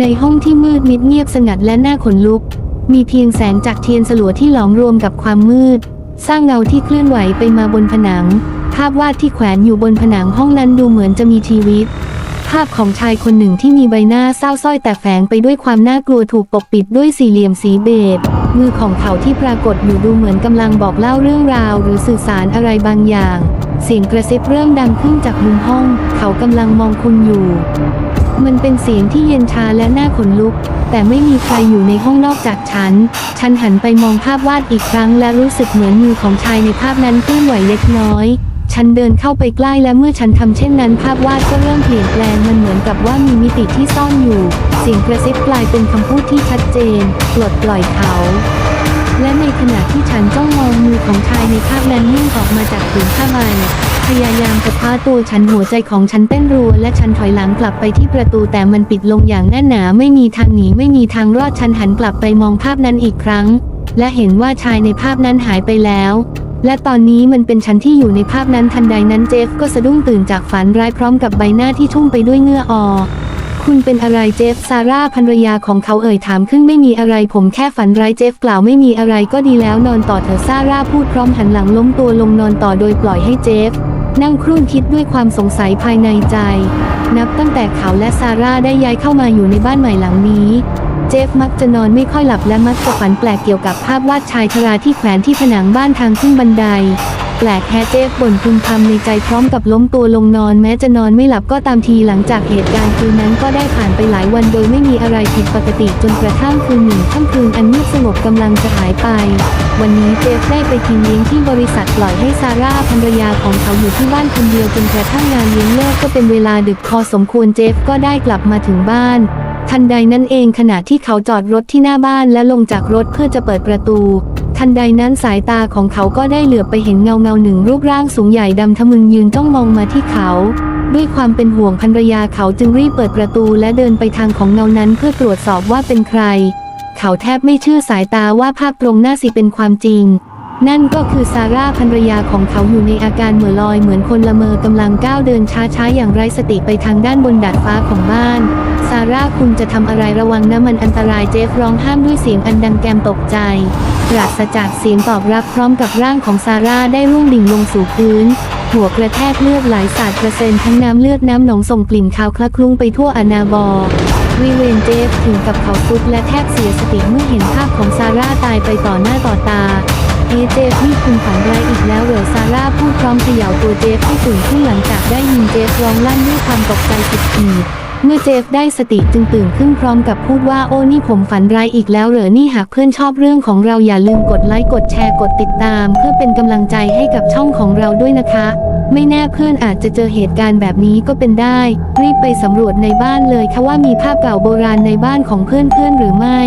ในห้องที่มืดมิดเงียบสงัดและน่าขนลุก มีเพียงแสงจากเทียนสลัวที่หลอมรวมกับความมืด สร้างเงาที่เคลื่อนไหวไปมาบนผนัง ภาพวาดที่แขวนอยู่บนผนังห้องนั้นดูเหมือนจะมีชีวิต ภาพของชายคนหนึ่งที่มีใบหน้าเศร้าสร้อยแต่แฝงไปด้วยความน่ากลัวถูกปกปิดด้วยสี่เหลี่ยมสีเบจมือของเขาที่ปรากฏอยู่ดูเหมือนกำลังบอกเล่าเรื่องราว หรือสื่อสารอะไรบางอย่าง เสียงกระซิบเริ่มดังขึ้นจากมุมห้อง เขากำลังมองคุณอยู่ มันเป็นเสียงที่เย็นชาและน่าขนลุก แต่ไม่มีใครอยู่ในห้องนอกจากฉัน ฉันหันไปมองภาพวาดอีกครั้งและรู้สึกเหมือนมือของชายในภาพนั้นเคลื่อนไหวเล็กน้อย ฉันเดินเข้าไปใกล้และเมื่อฉันทำเช่นนั้น ภาพวาดก็เริ่มเปลี่ยนแปลงมันเหมือนกับว่ามีมิติที่ซ่อนอยู่ เสียงกระซิบกลายเป็นคำพูดที่ชัดเจนปลดปล่อยเขาและในขณะที่ฉันจ้องมองมือของชายในภาพนั้นนิ่งออกมาจากผืนผ้าใบ พยายามจะพาตัวฉันหัวใจของฉันเต้นรัวและฉันถอยหลังกลับไปที่ประตูแต่มันปิดลงอย่างแน่นหนาไม่มีทางหนีไม่มีทางรอดฉันหันกลับไปมองภาพนั้นอีกครั้ง และเห็นว่าชายในภาพนั้นหายไปแล้ว และตอนนี้มันเป็นฉันที่อยู่ในภาพนั้นทันใดนั้นเจฟก็สะดุ้งตื่นจากฝันร้ายพร้อมกับใบหน้าที่ทุ่มไปด้วยเงื่อออคุณเป็นอะไรเจฟซาร่าภรรยาของเขาเอ่ยถามขึ้นไม่มีอะไรผมแค่ฝันร้ายเจฟกล่าวไม่มีอะไรก็ดีแล้วนอนต่อเถอะซาร่าพูดพร้อมหันหลังล้มตัวลงนอนต่อโดยปล่อยให้เจฟ นั่งครุ่นคิดด้วยความสงสัยภายในใจ นับตั้งแต่เขาและซาร่าได้ย้ายเข้ามาอยู่ในบ้านใหม่หลังนี้ เจฟมักจะนอนไม่ค่อยหลับและมักจะฝันแปลกเกี่ยวกับภาพวาดชายชราที่แขวนที่ผนังบ้านทางขึ้นบันได ปลกแฮเจฟบ่นพึมพำในใจพร้อมกับล้มตัวลงนอนแม้จะนอนไม่หลับก็ตามทีหลังจากเหตุการณ์คืนนั้นก็ได้ผ่านไปหลายวันโดยไม่มีอะไรผิดปกติจนกระทั่งคืนหนึ่งค่ำคืนอันเงียบสงบกำลังจะหายไป วันนี้เจฟได้ไปกินเลี้ยงที่บริษัทปล่อยให้ซาร่าภรรยาของเขาอยู่ที่บ้านคนเดียวจนกระทั่งงานเลี้ยงเลิกก็เป็นเวลาดึกพอสมควรเจฟก็ได้กลับมาถึงบ้านทันใดนั้นเองขณะที่เขาจอดรถที่หน้าบ้านและลงจากรถเพื่อจะเปิดประตู ทันใดนั้นสายตาของเขาก็ได้เหลือบไปเห็นเงาเงาหนึ่งรูปร่างสูงใหญ่ดำทะมึนยืนจ้องมองมาที่เขา ด้วยความเป็นห่วงภรรยาเขาจึงรีบเปิดประตูและเดินไปทางของเงานั้นเพื่อตรวจสอบว่าเป็นใคร เขาแทบไม่เชื่อสายตาว่าภาพตรงหน้าสิเป็นความจริง นั่นก็คือซาร่าภรรยาของเขาอยู่ในอาการเหม่อลอยเหมือนคนละเมอกำลังก้าวเดินช้าๆ อย่างไร้สติไปทางด้านบนดาดฟ้าของบ้าน ซาร่าคุณจะทำอะไรระวังนะมันอันตรายเจฟร้องห้ามด้วยเสียงอันดังแกมตกใจปราศจากเสียงตอบรับพร้อมกับร่างของซาร่าได้ร่วงดิ่งลงสู่พื้นหัวกระแทกเลือดไหลสาดกระเซ็นทั้งน้ำเลือดน้ำหนองส่งกลิ่นคาวคละคลุ้งไปทั่วอนาบอร์วิเวนเจฟถึงกับเขาซุดและแทบเสียสติเมื่อเห็นภาพของซาร่าตายไปต่อหน้าต่อตา เอเจฟนี่คุณฝันร้ายอีกแล้วเหรอซาร่าพูดพร้อมเขย่าตัวเจฟให้ตื่นขึ้นหลังจากได้ยินเจฟร้องลั่นด้วยความตกใจสุดขีดเมื่อเจฟได้สติจึงตื่นขึ้นพร้อมกับพูดว่าโอ้นี่ผมฝันร้ายอีกแล้วเหรอนี่หากเพื่อนชอบเรื่องของเราอย่าลืมกดไลค์กดแชร์กดติดตาม เพื่อเป็นกำลังใจให้กับช่องของเราด้วยนะคะ ไม่แน่เพื่อนอาจจะเจอเหตุการณ์แบบนี้ก็เป็นได้ รีบไปสำรวจในบ้านเลยค่ะว่ามีภาพเก่าโบราณในบ้านของเพื่อนๆหรือไม่